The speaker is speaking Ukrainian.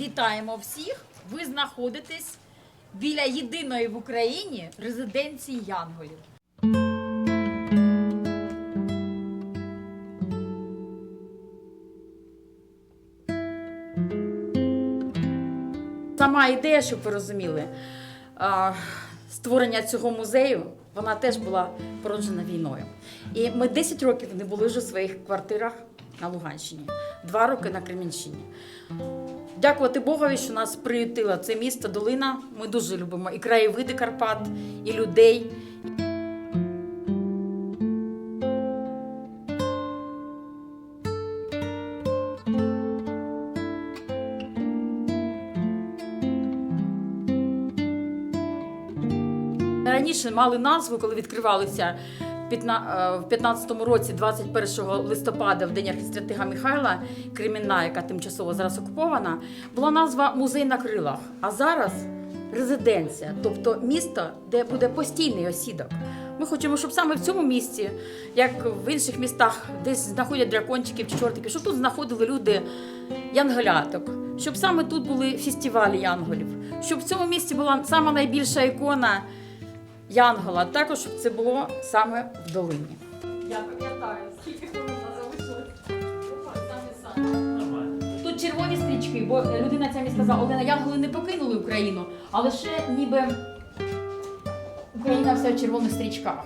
Вітаємо всіх! Ви знаходитесь біля єдиної в Україні резиденції Янголів. Сама ідея, щоб ви розуміли, створення цього музею, вона теж була породжена війною. І ми 10 років не були вже в своїх квартирах на Луганщині, два роки на Кремінщині. Дякувати Богові, що нас приютило це місто, долина. Ми дуже любимо і краєвиди Карпат, і людей. Раніше мали назву, коли відкривалися в 15-му році, 21 листопада, в день архістратига Михайла, Кремінна, яка тимчасово зараз окупована, була назва Музей на крилах. А зараз резиденція, тобто місто, де буде постійний осідок. Ми хочемо, щоб саме в цьому місці, як в інших містах, десь знаходять дракончиків чи чортиків, щоб тут знаходили люди янголяток, щоб саме тут були фестивалі янголів, щоб в цьому місті була сама найбільша ікона Янгола, також щоб це було саме в долині. Я пам'ятаю, скільки хвилин залишилось. Тут червоні стрічки, бо людина ця мені сказала, Олена, Янголи не покинули Україну, а лише ніби Україна вся в червоних стрічках.